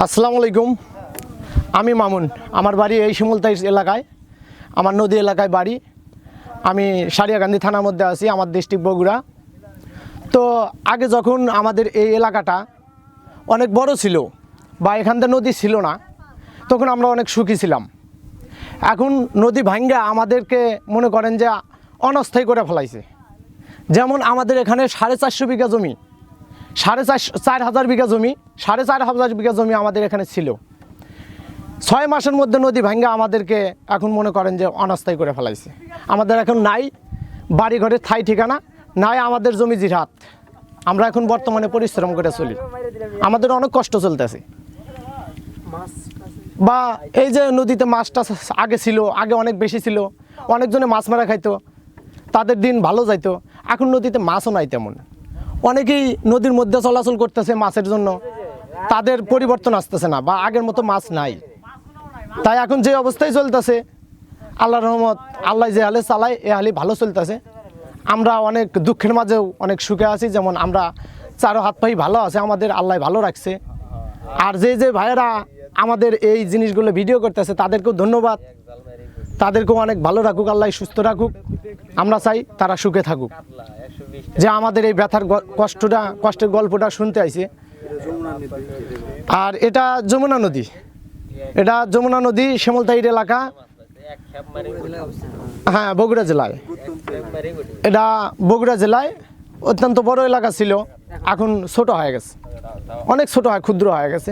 আসসালামু আলাইকুম। আমি মামুন, আমার বাড়ি এই শিমুলতাই এলাকায়, আমার নদী এলাকায় বাড়ি। আমি সারিয়াকান্দি থানার মধ্যে আছি, আমার ডিস্ট্রিক্ট বগুড়া। তো আগে যখন আমাদের এই এলাকাটা অনেক বড় ছিল বা এখান থেকে নদী ছিল না, তখন আমরা অনেক সুখী ছিলাম। এখন নদী ভাঙ্গা আমাদেরকে মনে করেন যে অনস্থায়ী করে ফেলাইছে। যেমন আমাদের এখানে সাড়ে চারশো বিঘা জমি সাড়ে চার চার হাজার বিঘা জমি, সাড়ে চার হাজার বিঘা জমি আমাদের এখানে ছিল। ছয় মাসের মধ্যে নদী ভাঙ্গা আমাদেরকে এখন মনে করেন যে অনাস্থায়ী করে ফেলাইছে। আমাদের এখন নাই বাড়ি ঘরে ঠাই ঠিকানা, নাই আমাদের জমি জিরাত। আমরা এখন বর্তমানে পরিশ্রম করে চলি। আমাদের অনেক কষ্ট চলতেছে। বা এই যে নদীতে মাছটা আগে ছিল, আগে অনেক বেশি ছিল, অনেকজনে মাছ মারা খাইতো, তাদের দিন ভালো যাইতো, এখন নদীতে মাছও নাই তেমন। অনেকেই নদীর মধ্যে চলাচল করতেছে মাছের জন্য। তাদের পরিবর্তন আসতেছে না বা আগের মতো মাছ নাই। তাই এখন যে অবস্থায় চলতেছে আল্লাহ রহমত, আল্লাহ যে হালে চালায়, এ হালি ভালো চলতেছে। আমরা অনেক দুঃখের মাঝেও অনেক সুখে আছি, যেমন আমরা চারো হাত পাই ভালো আছে, আমাদের আল্লাহ ভালো রাখছে। আর যে যে ভাইয়েরা আমাদের এই জিনিসগুলো ভিডিও করতেছে, তাদেরকেও ধন্যবাদ। তাদেরকেও অনেক ভালো রাখুক, আল্লাহ সুস্থ রাখুক। আমরা চাই তারা সুখে থাকুক। যে আমাদের এই ব্যথার কষ্টটা, কষ্টের গল্পটা শুনতে আইছে। আর এটা যমুনা নদী। এটা যমুনা নদী শ্যামলতাইর এলাকা। হ্যাঁ বগুড়া জেলায়। এটা বগুড়া জেলায় অত্যন্ত বড় এলাকা ছিল। এখন ছোট হয়ে গেছে। অনেক ছোট হয়, ক্ষুদ্র হয়ে গেছে।